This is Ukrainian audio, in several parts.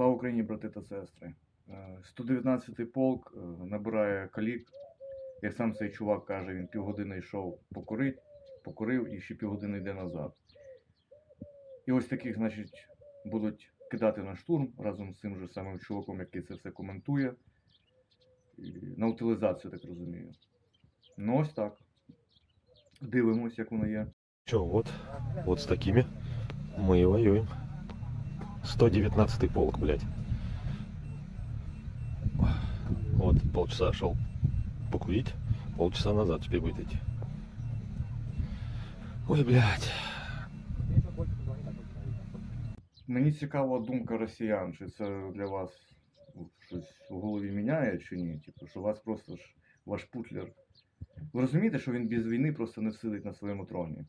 Слава Україні, брати та сестри. Е, 119-й полк е, набирає калік. Як сам цей чувак каже, він півгодини йшов покурить, покурив і ще півгодини йде назад. І ось таких, значить, будуть кидати на штурм разом з цим же самим чуваком, який це все коментує. На утилізацію, так розумію. Ну ось так. Дивимось, як воно є. Че, вот, вот с такими мы и воюем. 119-й полк, блядь. Вот, полчаса шел покурить, полчаса назад теперь будет идти. Ой, блядь. Мені цікава думка росіян, чи це для вас щось у голові міняє, чи ні? Типу, що вас просто ж ваш путлер. Ви розумієте, що він без війни просто не всидить на своєму троні,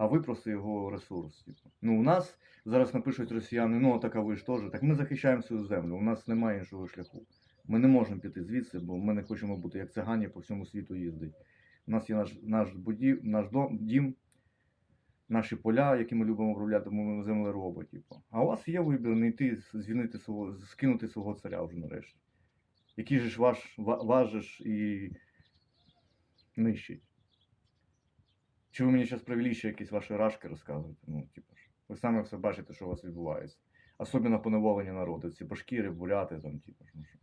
а ви просто його ресурс. Типу. Ну, у нас зараз напишуть росіяни, ну так а ви ж теж. Так ми захищаємо свою землю, у нас немає іншого шляху. Ми не можемо піти звідси, бо ми не хочемо бути як цигані по всьому світу їздить. У нас є наш, наш, будів, наш дом, дім, наші поля, які ми любимо обробляти, ми землероби, типу. А у вас є вибір не йти, звільнити свого, скинути свого царя вже нарешті. Який же ж ваш, ва- ж і нищить. Чи ви мені зараз провели ще якісь ваші рашки розказуєте? Ну, типу. Ви самі все бачите, що у вас відбувається. Особливо поневолені народи, ці башкіри, буляти, там, типу, ну, що,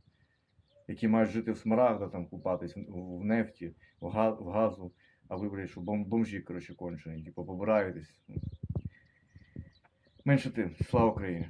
які мають жити в смарагдах, там, купатись в, нефті, в, га, в газу, а ви, блядь, що бом, бомжі, коротше, кончені, типу, побираєтесь. Менше тим. Слава Україні!